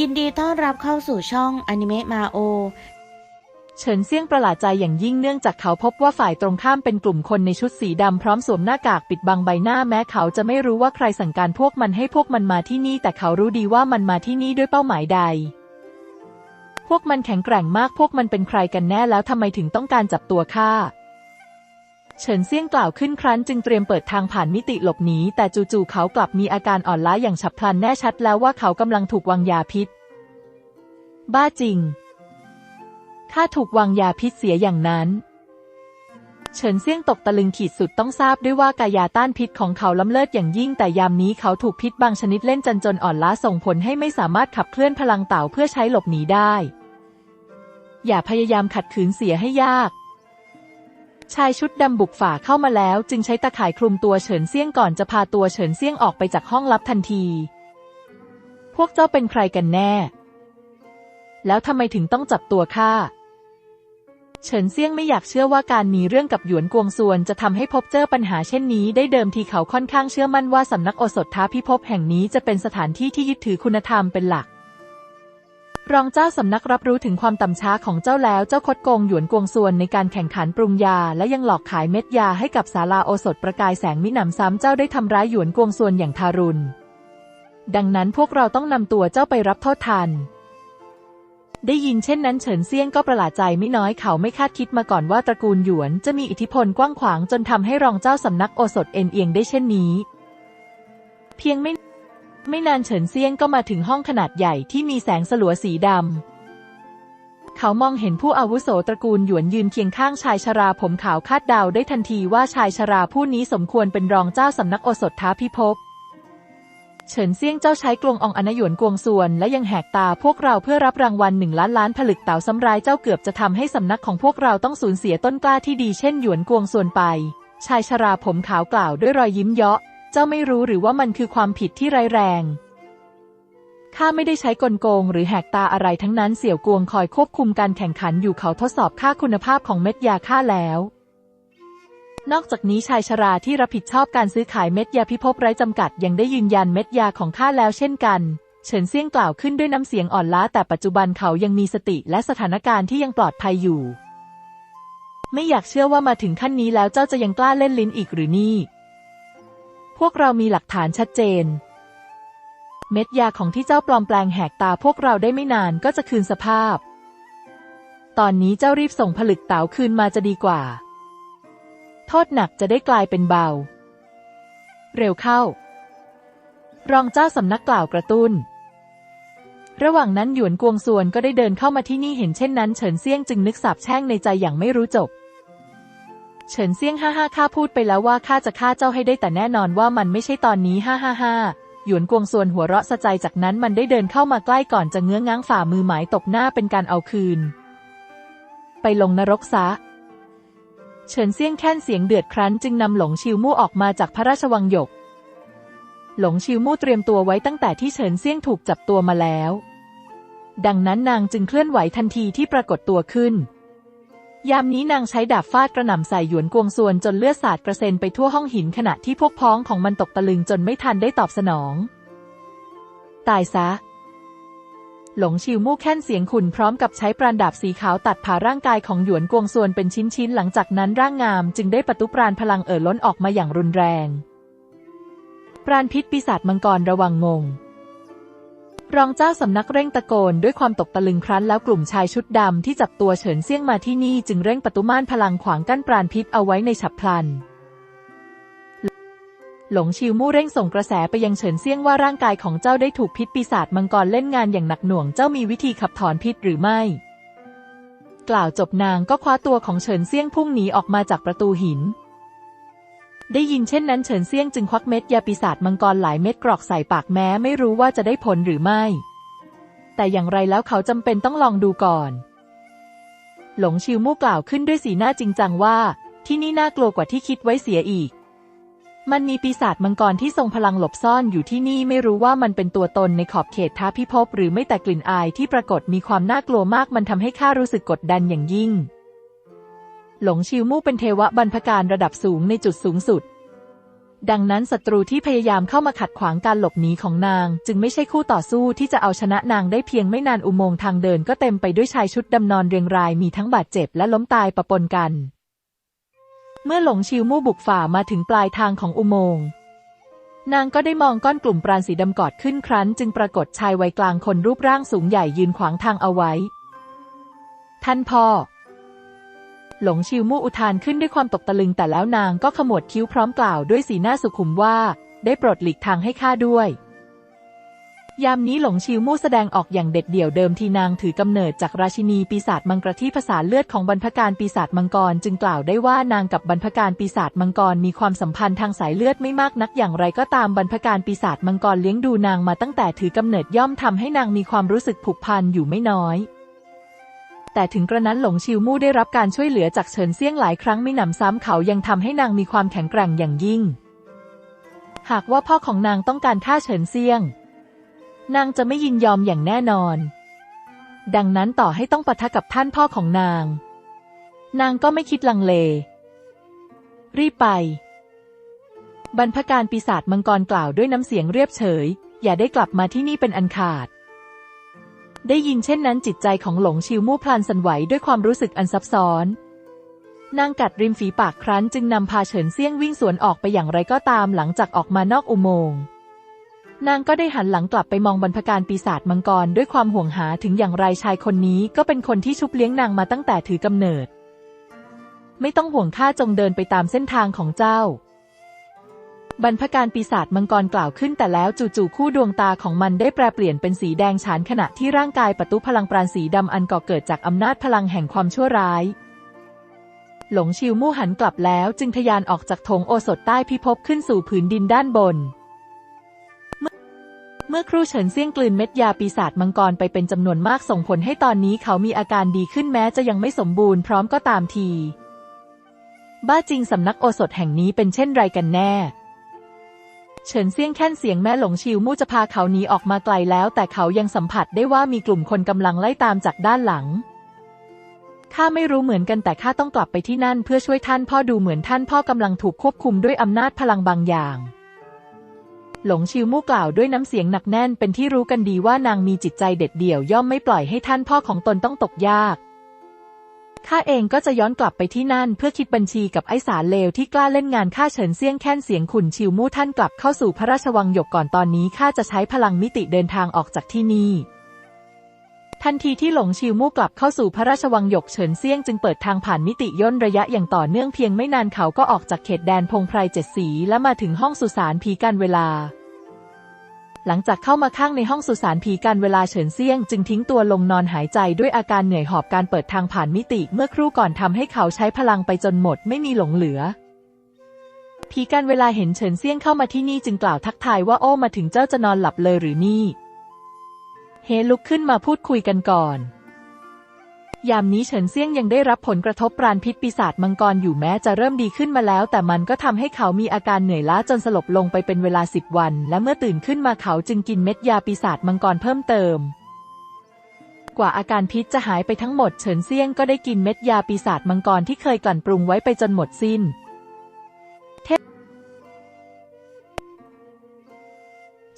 ยินดีต้อนรับเข้าสู่ช่องอนิเมะมาโอ เฉินเซี่ยงประหลาดใจอย่างยิ่งเนื่องจากเขาพบว่าฝ่ายตรงข้ามเป็นกลุ่มคนในชุดสีดำพร้อมสวมหน้ากากปิดบังใบหน้าแม้เขาจะไม่รู้ว่าใครสั่งการพวกมันให้พวกมันมาที่นี่ แต่เขารู้ดีว่ามันมาที่นี่ด้วยเป้าหมายใด พวกมันแข็งแกร่งมากพวกมันเป็นใครกันแน่แล้วทำไมถึงต้องการจับตัวข้า เฉินเซี่ยงกล่าวขึ้นครั้นจึงเตรียมเปิดทางผ่านมิติหลบหนีแต่จู่ๆเขากลับมีอาการอ่อนล้าอย่างฉับพลันแน่ชัดแล้วว่าเขากำลังถูกวางยาพิษ บ้าจริง ข้าถูกวางยาพิษเสียอย่างนั้น เฉินเซี่ยงตกตะลึงขีดสุดต้องทราบด้วยว่ากายาต้านพิษของเขาล้ำเลิศอย่างยิ่งแต่ยามนี้เขาถูกพิษบางชนิดเล่นจนจนอ่อนล้าส่งผลให้ไม่สามารถขับเคลื่อนพลังเต่าเพื่อใช้หลบหนีได้ อย่าพยายามขัดขืนเสียให้ยาก ชายชุดดำบุกฝ่าเข้ามาแล้ว จึงใช้ตะข่ายคลุมตัวเฉินเซี่ยงก่อนจะพาตัวเฉินเซี่ยงออกไปจากห้องลับทันที พวกเจ้าเป็นใครกันแน่ แล้วทำไมถึงต้องจับตัวข้าเฉินเซี่ยงไม่อยากเชื่อว่าการมีเรื่องกับหยวนกวงซวนจะทำให้พบเจอปัญหาเช่นนี้ ได้เดิมทีเขาค่อนข้างเชื่อมั่นว่าสำนักโอสถท้าพิภพแห่งนี้จะเป็นสถานที่ที่ยึดถือคุณธรรมเป็นหลัก รองเจ้าสำนักรับรู้ถึงความต่ำช้าของเจ้าแล้วเจ้าคดโกงหยวนกวงซวนในการแข่งขันปรุงยา และยังหลอกขายเม็ดยาให้กับศาลาโอสถประกายแสงมิหนำซ้ำเจ้าได้ทำร้ายหยวนกวงซวนอย่างทารุณ ดังนั้นพวกเราต้องนำตัวเจ้าไปรับโทษทัน ได้ยินเช่นนั้นเฉินเซียงก็ประหลาดใจไม่น้อยเขาไม่คาดคิดมาก่อนว่าตระกูลหยวนจะมีอิทธิพลกว้างขวางจนทำให้รองเจ้าสำนักโอสถเอ็นเอียงได้เช่นนี้ เพียงไม่ ไม่นานเฉินเซียงก็มาถึงห้องขนาดใหญ่ที่มีแสงสลัวสีดำ เขามองเห็นผู้อาวุโสตระกูลหยวนยืนเคียงข้างชายชราผมขาวคาดเดาได้ทันทีว่าชายชราผู้นี้สมควรเป็นรองเจ้าสำนักโอสถท้าพิภพเฉินเซียงเจ้าใช้กลวงอองอนหยวนกวงส่วน และยังแหกตาพวกเราเพื่อรับรางวัลหนึ่งล้านล้านผลึกเต่าซ้ำร้ายเจ้าเกือบจะทำให้สำนักของพวกเราต้องสูญเสียต้นกล้าที่ดีเช่นหยวนกวงส่วนไป ชายชราผมขาวกล่าวด้วยรอยยิ้มเยาะ เจ้าไม่รู้หรือว่ามันคือความผิดที่ร้ายแรง ข้าไม่ได้ใช้กลโกงหรือแหกตาอะไรทั้งนั้นเสี่ยวกวงคอยควบคุมการแข่งขันอยู่เขาทดสอบค่าคุณภาพของเม็ดยาค่าแล้ว นอกจากนี้ชายชราที่รับผิดชอบการซื้อขายเม็ดยาพิภพไร้จำกัดยังได้ยืนยันเม็ดยาของข้าแล้วเช่นกันเฉินเซี่ยงกล่าวขึ้นด้วยน้ำเสียงอ่อนล้าแต่ปัจจุบันเขายังมีสติและสถานการณ์ที่ยังปลอดภัยอยู่ ไม่อยากเชื่อว่ามาถึงขั้นนี้แล้วเจ้าจะยังกล้าเล่นลิ้นอีกหรือนี่ พวกเรามีหลักฐานชัดเจน เม็ดยาของที่เจ้าปลอมแปลงแหกตาพวกเราได้ไม่นานก็จะคืนสภาพ ตอนนี้เจ้ารีบส่งผลึกเต๋าคืนมาจะดีกว่า โทษหนักจะได้กลายเป็นเบา เร็วเข้า รองเจ้าสำนักกล่าวกระตุ้น ระหว่างนั้นหยวนกวงซวนก็ได้เดินเข้ามาที่นี่เห็นเช่นนั้นเฉินเซี่ยงจึงนึกสาบแช่งในใจอย่างไม่รู้จบ เฉินเซี่ยงฮ่าฮ่าข้าพูดไปแล้วว่าข้าจะฆ่าเจ้าให้ได้แต่แน่นอนว่ามันไม่ใช่ตอนนี้ฮ่าฮ่าฮ่าหยวนกวงซวนหัวเราะสะใจจากนั้นมันได้เดินเข้ามาใกล้ก่อนจะเงื้อง้างฝ่ามือหมายตบหน้าเป็นการเอาคืน ไปลงนรกซะเฉินเซี่ยงแค้นเสียงเดือดครั้นจึงนำหลงชิวมู่ออกมาจากพระราชวังหยก หลงชิวมู่เตรียมตัวไว้ตั้งแต่ที่เฉินเซี่ยงถูกจับตัวมาแล้ว ดังนั้นนางจึงเคลื่อนไหวทันทีที่ปรากฏตัวขึ้น ยามนี้นางใช้ดาบฟาดกระหน่ำใส่หยวนกวงซวนจนเลือดสาดกระเซ็นไปทั่วห้องหินขณะที่พวกพ้องของมันตกตะลึงจนไม่ทันได้ตอบสนอง ตายซะ หลงชิวมู่แค้นเสียงขุนพร้อมกับใช้ปราณดาบสีขาวตัดผ่าร่างกายของหยวนกวงซวนเป็นชิ้นๆหลังจากนั้นร่างงามจึงได้ประตุปราณพลังเอ่อล้นออกมาอย่างรุนแรง ปราณพิษปีศาจมังกรระวังงง รองเจ้าสำนักเร่งตะโกนด้วยความตกตะลึงครั้นแล้วกลุ่มชายชุดดำที่จับตัวเฉินเซี่ยงมาที่นี่จึงเร่งประตูม่านพลังขวางกั้นปราณพิษเอาไว้ในฉับพลัน หลงชิวมู่เร่งส่งกระแสไปยังเฉินเซี่ยงว่าร่างกายของเจ้าได้ถูกพิษปีศาจมังกรเล่นงานอย่างหนักหน่วงเจ้ามีวิธีขับถอนพิษหรือไม่ กล่าวจบนางก็คว้าตัวของเฉินเซี่ยงพุ่งหนีออกมาจากประตูหิน ได้ยินเช่นนั้นเฉินเซียงจึงควักเม็ดยาปีศาจมังกรหลายเม็ดกรอกใส่ปากแม้ไม่รู้ว่าจะได้ผลหรือไม่ แต่อย่างไรแล้วเขาจำเป็นต้องลองดูก่อน หลงชิวมู่กล่าวขึ้นด้วยสีหน้าจริงจังว่า ที่นี่น่ากลัวกว่าที่คิดไว้เสียอีก มันมีปีศาจมังกรที่ทรงพลังหลบซ่อนอยู่ที่นี่ไม่รู้ว่ามันเป็นตัวตนในขอบเขตท้าพิภพหรือไม่แต่กลิ่นอายที่ปรากฏมีความน่ากลัวมากมันทำให้ข้ารู้สึกกดดันอย่างยิ่ง หลงชิวมู่เป็นเทวะบรรพการระดับสูงในจุดสูงสุด ดังนั้นศัตรูที่พยายามเข้ามาขัดขวางการหลบหนีของนาง จึงไม่ใช่คู่ต่อสู้ที่จะเอาชนะนางได้เพียงไม่นานอุโมงค์ทางเดินก็เต็มไปด้วยชายชุดดำนอนเรียงรายมีทั้งบาดเจ็บและล้มตายปะปนกัน เมื่อหลงชิวมู่บุกฝ่ามาถึงปลายทางของอุโมงค์นางก็ได้มองก้อนกลุ่มปราณสีดำกอดขึ้นครั้น จึงปรากฏชายวัยกลางคนรูปร่างสูงใหญ่ยืนขวางทางเอาไว้ ท่านพ่อ หลงชิวมู่อุทานขึ้นด้วยความตกตะลึงแต่แล้วนางก็ขมวดคิ้วพร้อมกล่าวด้วยสีหน้าสุขุมว่า ได้โปรดหลีกทางให้ข้าด้วย ยามนี้หลงชิวมู่แสดงออกอย่างเด็ดเดี่ยวเดิมทีนางถือกำเนิดจากราชินีปีศาจมังกรที่ภาษาเลือดของบรรพการปีศาจมังกร จึงกล่าวได้ว่านางกับบรรพการปีศาจมังกรมีความสัมพันธ์ทางสายเลือดไม่มากนักอย่างไรก็ตามบรรพการปีศาจมังกรเลี้ยงดูนางมาตั้งแต่ถือกำเนิดย่อมทำให้นางมีความรู้สึกผูกพันอยู่ไม่น้อย แต่ถึงกระนั้นหลงชิวมู่ได้รับการช่วยเหลือจากเฉินเซี่ยงหลายครั้งไม่หนำซ้ำเขายังทำให้นางมีความแข็งแกร่งอย่างยิ่ง หากว่าพ่อของนางต้องการฆ่าเฉินเซี่ยง นางจะไม่ยินยอมอย่างแน่นอน ดังนั้นต่อให้ต้องปะทะกับท่านพ่อของนาง นางก็ไม่คิดลังเล รีบไป บรรพการปีศาจมังกรกล่าวด้วยน้ำเสียงเรียบเฉย อย่าได้กลับมาที่นี่เป็นอันขาด ได้ยินเช่นนั้นจิตใจของหลงชิวมู่พลันสันไหวด้วยความรู้สึกอันซับซ้อน นางกัดริมฝีปากครั้นจึงนำพาเฉินเซี่ยงวิ่งสวนออกไปอย่างไรก็ตามหลังจากออกมานอกอุโมงค์นางก็ได้หันหลังกลับไปมองบรรพการปีศาจมังกรด้วยความห่วงหาถึงอย่างไรชายคนนี้ก็เป็นคนที่ชุบเลี้ยงนางมาตั้งแต่ถือกำเนิด ไม่ต้องห่วงข้าจงเดินไปตามเส้นทางของเจ้า บรรพการปีศาจมังกรกล่าวขึ้นแต่แล้วจู่ๆคู่ดวงตาของมันได้แปรเปลี่ยนเป็นสีแดงฉานขณะที่ร่างกายประตุพลังปราณสีดำอันก่อเกิดจากอำนาจพลังแห่งความชั่วร้าย หลงชิวมู่หันกลับแล้วจึงทยานออกจากโถงโอสถใต้พิภพขึ้นสู่ผืนดินด้านบน เมื่อครูเฉินเซี่ยงกลืนเม็ดยาปีศาจมังกรไปเป็นจำนวนมากส่งผลให้ตอนนี้เขามีอาการดีขึ้นแม้จะยังไม่สมบูรณ์พร้อมก็ตามที บ้าจริงสำนักโอสถแห่งนี้เป็นเช่นไรกันแน่ เฉินเซี่ยงแค่นเสียงแม่หลงชิวมู่จะพาเขาหนีออกมาไกลแล้ว แต่เขายังสัมผัสได้ว่ามีกลุ่มคนกำลังไล่ตามจากด้านหลังข้าไม่รู้เหมือนกันแต่ข้าต้องกลับไปที่นั่นเพื่อช่วยท่านพ่อดูเหมือนท่านพ่อกำลังถูกควบคุมด้วยอำนาจพลังบางอย่าง หลงชิวมู่กล่าวด้วยน้ำเสียงหนักแน่นเป็นที่รู้กันดีว่านางมีจิตใจเด็ดเดี่ยวย่อมไม่ปล่อยให้ท่านพ่อของตนต้องตกยาก ข้าเองก็จะย้อนกลับไปที่นั่นเพื่อคิดบัญชีกับไอ้สารเลวที่กล้าเล่นงานข้าเฉินเซี่ยงแค้นเสียงขุนชิวมู่ท่านกลับเข้าสู่พระราชวังหยกก่อนตอนนี้ข้าจะใช้พลังมิติเดินทางออกจากที่นี่ ทันทีที่หลงชิวมู่กลับเข้าสู่พระราชวังหยกเฉินเซี่ยงจึงเปิดทางผ่านมิติย่นระยะอย่างต่อเนื่องเพียงไม่นานเขาก็ออกจากเขตแดนพงไพรเจ็ดสีและมาถึงห้องสุสานผีการเวลา หลังจากเข้ามาข้างในห้องสุสานผีการเวลาเฉินเซี่ยง จึงทิ้งตัวลงนอนหายใจด้วยอาการเหนื่อยหอบการเปิดทางผ่านมิติ เมื่อครู่ก่อนทำให้เขาใช้พลังไปจนหมดไม่มีหลงเหลือผีการเวลาเห็นเฉินเซี่ยงเข้ามาที่นี่จึงกล่าวทักทายว่าโอ้มาถึงเจ้าจะนอนหลับเลยหรือนี่ เฮลุกขึ้นมาพูดคุยกันก่อน ยามนี้เฉินเซี่ยงยังได้รับผลกระทบปราณพิษปีศาจมังกรอยู่แม้จะเริ่มดีขึ้นมาแล้ว แต่มันก็ทำให้เขามีอาการเหนื่อยล้าจนสลบลงไปเป็นเวลาสิบวัน และเมื่อตื่นขึ้นมาเขาจึงกินเม็ดยาปีศาจมังกรเพิ่มเติม กว่าอาการพิษจะหายไปทั้งหมดเฉินเซี่ยงก็ได้กินเม็ดยาปีศาจมังกรที่เคยกลั่นปรุงไว้ไปจนหมดสิ้น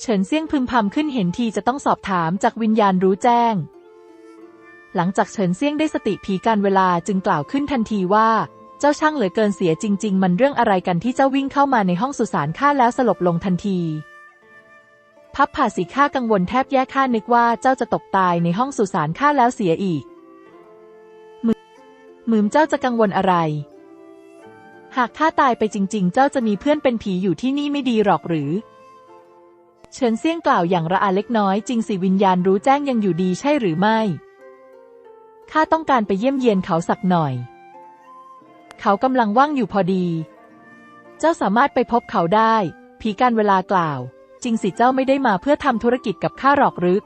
เฉินเซี่ยงพึมพำขึ้นเห็นทีจะต้องสอบถามจากวิญญาณรู้แจ้ง หลังจากเฉินเซี่ยงได้สติผีการเวลาจึงกล่าวขึ้นทันทีว่า เจ้าช่างเหลือเกินเสียจริง ๆ มันเรื่องอะไรกันที่เจ้าวิ่งเข้ามาในห้องสุสานข้าแล้วสลบลงทันที พับผ่าสีข้ากังวลแทบแย่ข้านึกว่าเจ้าจะตกตายในห้องสุสานข้าแล้วเสียอีกมือมืมเจ้าจะกังวลอะไร หากข้าตายไปจริง ๆ เจ้าจะมีเพื่อนเป็นผีอยู่ที่นี่ไม่ดีหรอกหรือเฉินเซี่ยงกล่าวอย่างระอาเล็กน้อยจริงสิวิญญาณรู้แจ้งยังอยู่ดีใช่หรือไม่ ข้าต้องการไปเยี่ยมเยียนเขาสักหน่อย เขากำลังว่างอยู่พอดี เจ้าสามารถไปพบเขาได้ ผีการเวลากล่าว จริงสิเจ้าไม่ได้มาเพื่อทำธุรกิจกับข้าหรอกหรือ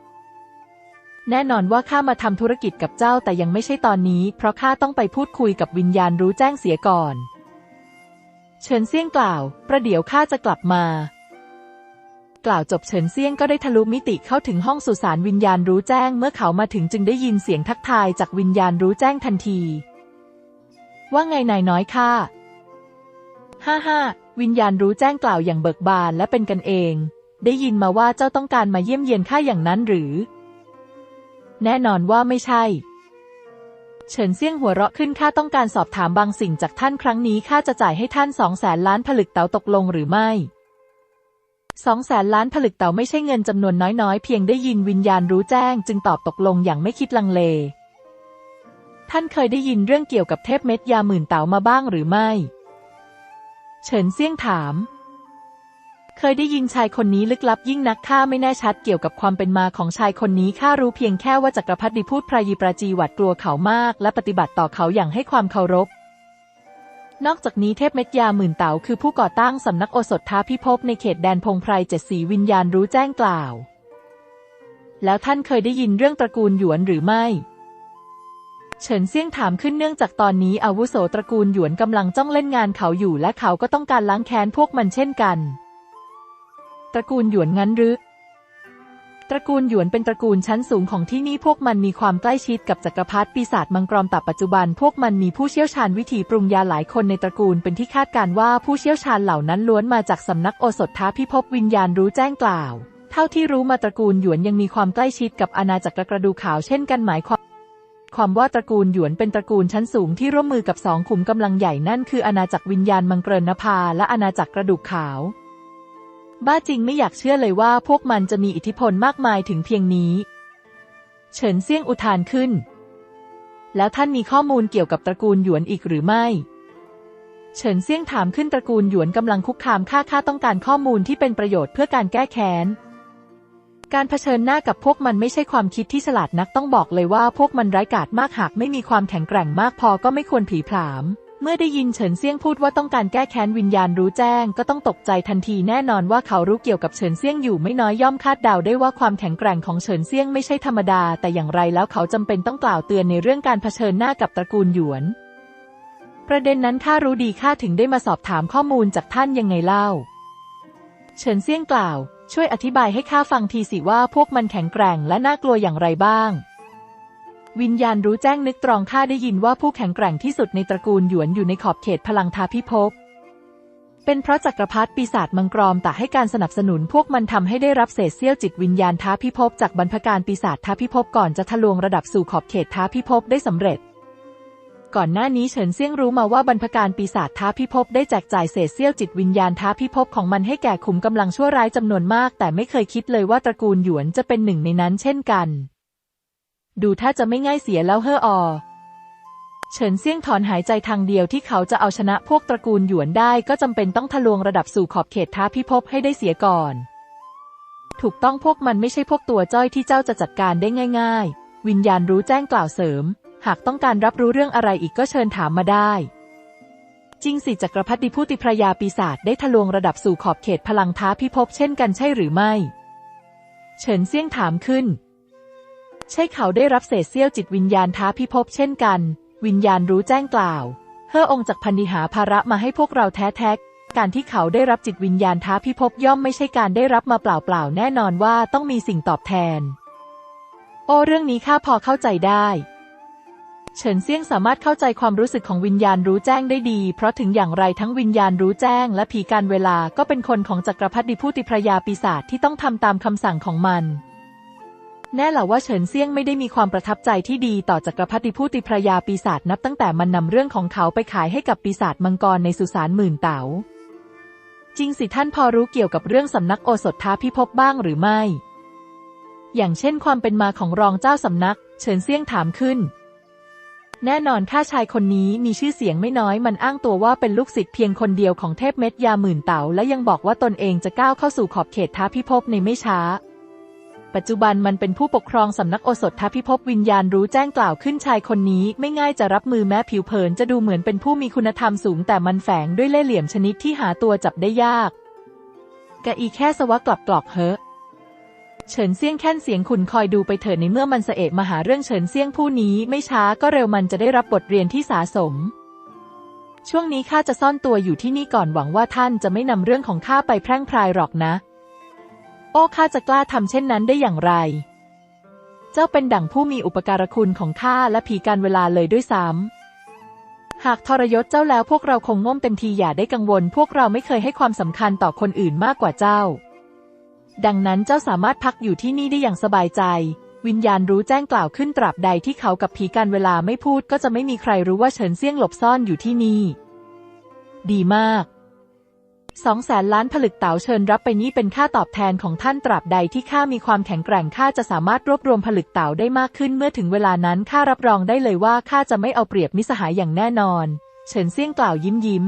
แน่นอนว่าข้ามาทำธุรกิจกับเจ้าแต่ยังไม่ใช่ตอนนี้ เพราะข้าต้องไปพูดคุยกับวิญญาณรู้แจ้งเสียก่อน เฉินเซี่ยงกล่าว ประเดี๋ยวข้าจะกลับมา กล่าวจบเฉินเซียงก็ได้ทะลุมิติเข้าถึงห้องสุสานวิญญาณรู้แจ้ง เมื่อเขามาถึงจึงได้ยินเสียงทักทายจากวิญญาณรู้แจ้งทันที ว่าไงนายน้อยข้าฮ่าฮ่าวิญญาณรู้แจ้งกล่าวอย่างเบิกบานและเป็นกันเอง ได้ยินมาว่าเจ้าต้องการมาเยี่ยมเยียนข้าอย่างนั้นหรือ แน่นอนว่าไม่ใช่ เฉินเซียงหัวเราะขึ้นข้าต้องการสอบถามบางสิ่งจากท่านครั้งนี้ข้าจะจ่ายให้ท่านสองแสนล้านผลึกเต๋าตกลงหรือไม่ สองแสนล้านผลึกเต๋าไม่ใช่เงินจำนวนน้อยๆ เพียงได้ยินวิญญาณรู้แจ้ง จึงตอบตกลงอย่างไม่คิดลังเล ท่านเคยได้ยินเรื่องเกี่ยวกับเทพเม็ดยาหมื่นเต๋ามาบ้างหรือไม่ เฉินเซี่ยงถาม เคยได้ยินชายคนนี้ลึกลับยิ่งนักข้าไม่แน่ชัดเกี่ยวกับความเป็นมาของชายคนนี้ข้ารู้เพียงแค่ว่าจักรพรรดิพูดพระยีปราจีหวาดกลัวเขามาก และปฏิบัติต่อเขาอย่างให้ความเคารพ นอกจากนี้เทพเม็ดยาหมื่นเต๋าคือผู้ก่อตั้งสำนักโอสถท้าพิภพในเขตแดนพงไพรเจ็ดสีวิญญาณรู้แจ้งกล่าว แล้วท่านเคยได้ยินเรื่องตระกูลหยวนหรือไม่ เฉินเซี่ยงถามขึ้นเนื่องจากตอนนี้อาวุโสตระกูลหยวนกำลังจ้องเล่นงานเขาอยู่และเขาก็ต้องการล้างแค้นพวกมันเช่นกัน ตระกูลหยวนงั้นหรือ ตระกูลหยวนเป็นตระกูลชั้นสูงของที่นี่พวกมันมีความใกล้ชิดกับจักรพรรดิปีศาจมังกรตับปัจจุบัน พวกมันมีผู้เชี่ยวชาญวิธีปรุงยาหลายคนในตระกูลเป็นที่คาดการว่าผู้เชี่ยวชาญเหล่านั้นล้วนมาจากสำนักโอสถท้าพิภพวิญญาณรู้แจ้งกล่าว เท่าที่รู้มาตระกูลหยวนยังมีความใกล้ชิดกับอาณาจักรกระดูขาวเช่นกันหมายความความว่าตระกูลหยวนเป็นตระกูลชั้นสูงที่ร่วมมือกับสองขุมกำลังใหญ่นั่นคืออาณาจักรวิญญาณมังกรนภาและอาณาจักรกระดูกขาว บ้าจริงไม่อยากเชื่อเลยว่าพวกมันจะมีอิทธิพลมากมายถึงเพียงนี้ เฉินเซี่ยงอุทานขึ้น แล้วท่านมีข้อมูลเกี่ยวกับตระกูลหยวนอีกหรือไม่ เฉินเซี่ยงถามขึ้นตระกูลหยวนกำลังคุกคามข้าข้าต้องการข้อมูลที่เป็นประโยชน์เพื่อการแก้แค้น การเผชิญหน้ากับพวกมันไม่ใช่ความคิดที่ฉลาดนักต้องบอกเลยว่าพวกมันไร้กาจมากหากไม่มีความแข็งแกร่งมากพอก็ไม่ควรผีผลาม เมื่อได้ยินเฉินเซี่ยงพูดว่าต้องการแก้แค้นวิญญาณรู้แจ้ง ก็ต้องตกใจทันทีแน่นอนว่าเขารู้เกี่ยวกับเฉินเซี่ยงอยู่ไม่น้อยย่อมคาดเดาได้ว่าความแข็งแกร่งของเฉินเซี่ยงไม่ใช่ธรรมดา แต่อย่างไรแล้วเขาจำเป็นต้องกล่าวเตือนในเรื่องการเผชิญหน้ากับตระกูลหยวน ประเด็นนั้นข้ารู้ดีข้าถึงได้มาสอบถามข้อมูลจากท่านยังไงเล่า เฉินเซี่ยงกล่าว ช่วยอธิบายให้ข้าฟังทีสิว่าพวกมันแข็งแกร่งและน่ากลัวอย่างไรบ้าง วิญญาณรู้แจ้งนึกตรองข้าได้ยินว่าผู้แข็งแกร่งที่สุดในตระกูลหยวนอยู่ในขอบเขตพลังทาพิภพ เป็นเพราะจักรพรรดิปีศาจมังกรแต่ให้การสนับสนุนพวกมันทำให้ได้รับเศษเสี้ยวจิตวิญญาณท้าพิภพจากบรรพการปีศาจท้าพิภพก่อนจะทะลวงระดับสู่ขอบเขตท้าพิภพได้สำเร็จ ก่อนหน้านี้เฉินเซี่ยงรู้มาว่าบรรพการปีศาจท้าพิภพได้แจกจ่ายเศษเสี้ยวจิตวิญญาณท้าพิภพของมันให้แก่ขุมกำลังชั่วร้ายจำนวนมาก แต่ไม่เคยคิดเลยว่าตระกูลหยวนจะเป็นหนึ่งในนั้นเช่นกัน ดูถ้าจะไม่ง่ายเสียแล้วเฮ่ออเฉินเซี่ยงถอนหายใจทางเดียวที่เขาจะเอาชนะพวกตระกูลหยวนได้ก็จำเป็นต้องทะลวงระดับสู่ขอบเขตท้าพิภพให้ได้เสียก่อน ถูกต้องพวกมันไม่ใช่พวกตัวจ้อยที่เจ้าจะจัดการได้ง่าย ๆ วิญญาณรู้แจ้งกล่าวเสริม หากต้องการรับรู้เรื่องอะไรอีกก็เชิญถามมาได้ จริงสิจักรพรรดิผู้ติพระยาปีศาจได้ทะลวงระดับสู่ขอบเขตพลังท้าพิภพเช่นกันใช่หรือไม่ เฉินเซี่ยงถามขึ้น ใช่เขาได้รับเศษเสี้ยวจิตวิญญาณท้าพิภพเช่นกัน วิญญาณรู้แจ้งกล่าวเฮ่อองค์จากพันธิหาภาระมาให้พวกเราแท้แท้การที่เขาได้รับจิตวิญญาณท้าพิภพย่อมไม่ใช่การได้รับมาเปล่าๆแน่นอนว่าต้องมีสิ่งตอบแทน โอ้เรื่องนี้ข้าพอเข้าใจได้ เฉินเซี่ยงสามารถเข้าใจความรู้สึกของวิญญาณรู้แจ้งได้ดี เพราะถึงอย่างไรทั้งวิญญาณรู้แจ้ง และผีการเวลาก็เป็นคนของจักรพรรดิผู้ติพระยาปีศาจที่ต้องทำตามคำสั่งของมัน แน่แหละว่าเฉินเซียงไม่ได้มีความประทับใจที่ดีต่อจักรพรรดิผู้ติพระยาปีศาจนับตั้งแต่มันนำเรื่องของเขาไปขายให้กับปีศาจมังกรในสุสานหมื่นเต๋าจริงสิท่านพอรู้เกี่ยวกับเรื่องสำนักโอสถท้าพิภพบ้างหรือไม่ อย่างเช่นความเป็นมาของรองเจ้าสำนัก เฉินเซียงถามขึ้น แน่นอนข้าชายคนนี้มีชื่อเสียงไม่น้อยมันอ้างตัวว่าเป็นลูกศิษย์เพียงคนเดียวของเทพเม็ดยาหมื่นเต๋าและยังบอกว่าตนเองจะก้าวเข้าสู่ขอบเขตท้าพิภพในไม่ช้า ปัจจุบันมันเป็นผู้ปกครองสำนักโอสถทพิภพวิญญาณรู้แจ้งกล่าวขึ้นชายคนนี้ ไม่ง่ายจะรับมือแม้ผิวเผินจะดูเหมือนเป็นผู้มีคุณธรรมสูงแต่มันแฝงด้วยเล่ห์เหลี่ยมชนิดที่หาตัวจับได้ยาก กะอีแค่สวะกลับกรอกเฮอเฉินเซียงแค่นเสียงขุนคอยดูไปเถิดในเมื่อมันเสเอะมาหาเรื่องเฉินเซียงผู้นี้ไม่ช้าก็เร็วมันจะได้รับบทเรียนที่สาสม ช่วงนี้ข้าจะซ่อนตัวอยู่ที่นี่ก่อนหวังว่าท่านจะไม่นำเรื่องของข้าไปแพร่งพรายหรอกนะ โอ้ข้าจะกล้าทำเช่นนั้นได้อย่างไร เจ้าเป็นดั่งผู้มีอุปการคุณของข้าและผีการเวลาเลยด้วยซ้ำหากทรยศเจ้าแล้วพวกเราคงง่มเต็มทีอย่าได้กังวล พวกเราไม่เคยให้ความสำคัญต่อคนอื่นมากกว่าเจ้า ดังนั้นเจ้าสามารถพักอยู่ที่นี่ได้อย่างสบายใจ วิญญาณรู้แจ้งกล่าวขึ้นตราบใดที่เขากับผีการเวลาไม่พูดก็จะไม่มีใครรู้ว่าเฉินเซี่ยงหลบซ่อนอยู่ที่นี่ ดีมาก สองแสนล้านผลึกเต๋าเชิญรับไปนี้เป็นค่าตอบแทนของท่านตราบใดที่ข้ามีความแข็งแกร่งข้าจะสามารถรวบรวมผลึกเต๋าได้มากขึ้นเมื่อถึงเวลานั้นข้ารับรองได้เลยว่าข้าจะไม่เอาเปรียบมิสหายอย่างแน่นอน เฉินเซี่ยงกล่าวยิ้มยิ้ม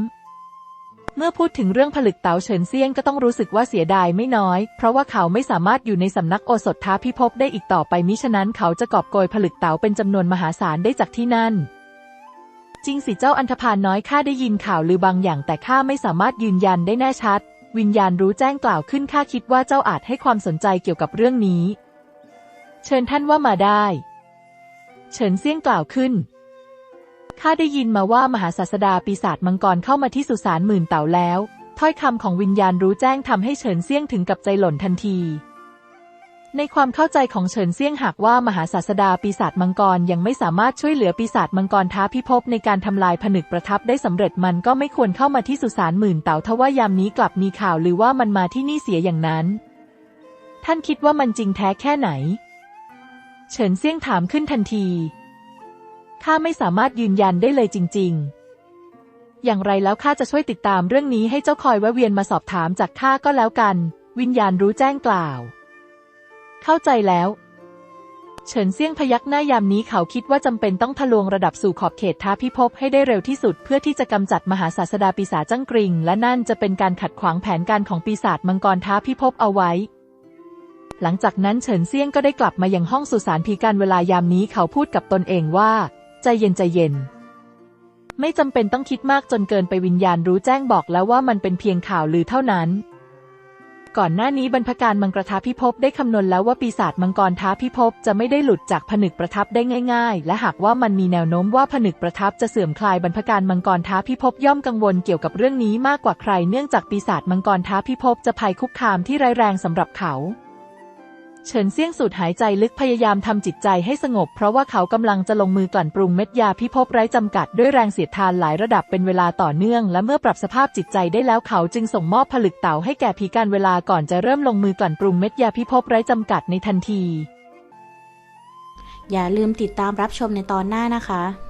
เมื่อพูดถึงเรื่องผลึกเต๋าเฉินเซี่ยงก็ต้องรู้สึกว่าเสียดายไม่น้อย เพราะว่าเขาไม่สามารถอยู่ในสำนักโอสถท้าพิภพได้อีกต่อไปมิฉะนั้นเขาจะกอบโกยผลึกเต๋าเป็นจำนวนมหาศาลได้จากที่นั่น จริงสิเจ้าอันธพาลน้อยข้าได้ยินข่าวลือบางอย่างแต่ข้าไม่สามารถยืนยันได้แน่ชัด วิญญาณรู้แจ้งกล่าวขึ้นข้าคิดว่าเจ้าอาจให้ความสนใจเกี่ยวกับเรื่องนี้ เชิญท่านว่ามาได้ เฉินเซี่ยงกล่าวขึ้นข้าได้ยินมาว่ามหาศาสดาปีศาจมังกรเข้ามาที่สุสานหมื่นเต่าแล้ว ถ้อยคำของวิญญาณรู้แจ้งทำให้เฉินเซี่ยงถึงกับใจหล่นทันที ในความเข้าใจของเฉินเซี่ยงหากว่ามหาศาสดาปีศาจมังกรยังไม่สามารถช่วยเหลือปีศาจมังกรท้าพิภพในการทำลายผนึกประทับได้สำเร็จมันก็ไม่ควรเข้ามาที่สุสานหมื่นเต่าทว่ายามนี้กลับมีข่าวหรือว่ามันมาที่นี่เสียอย่างนั้น ท่านคิดว่ามันจริงแท้แค่ไหน เฉินเซี่ยงถามขึ้นทันทีข้าไม่สามารถยืนยันได้เลยจริง ๆ อย่างไรแล้วข้าจะช่วยติดตามเรื่องนี้ให้เจ้าคอยแวะเวียนมาสอบถามจากข้าก็แล้วกัน วิญญาณรู้แจ้งกล่าว เข้าใจแล้ว เฉินเซี่ยงพยักหน้ายามนี้เขาคิดว่าจำเป็นต้องทะลวงระดับสู่ขอบเขตท้าพิภพให้ได้เร็วที่สุด เพื่อที่จะกำจัดมหาศาสดาปีศาจจั้งกริง และนั่นจะเป็นการขัดขวางแผนการของปีศาจมังกรท้าพิภพเอาไว้หลังจากนั้นเฉินเซี่ยงก็ได้กลับมายังห้องสุสานพีการเวลายามนี้เขาพูดกับตนเองว่า ใจเย็นใจเย็น ไม่จำเป็นต้องคิดมากจนเกินไปวิญญาณรู้แจ้งบอกแล้วว่ามันเป็นเพียงข่าวลือเท่านั้น ก่อนหน้านี้บรรพการมังกรท้าพิภพได้คำนวณแล้วว่าปีศาจมังกรท้าพิภพจะไม่ได้หลุดจากผนึกประทับได้ง่ายๆ และหากว่ามันมีแนวโน้มว่าผนึกประทับจะเสื่อมคลายบรรพการมังกรท้าพิภพย่อมกังวลเกี่ยวกับเรื่องนี้มากกว่าใครเนื่องจากปีศาจมังกรท้าพิภพจะภัยคุกคามที่ร้ายแรงสำหรับเขา เฉินเซี่ยงสูดหายใจลึกพยายามทำจิตใจให้สงบ เพราะว่าเขากำลังจะลงมือกลั่นปรุงเม็ดยาพิภพไร้จำกัดด้วยแรงเสียดทานหลายระดับเป็นเวลาต่อเนื่อง และเมื่อปรับสภาพจิตใจได้แล้วเขาจึงส่งมอบผลึกเต่าให้แก่ผีการเวลาก่อนจะเริ่มลงมือกลั่นปรุงเม็ดยาพิภพไร้จำกัดในทันที อย่าลืมติดตามรับชมในตอนหน้านะคะ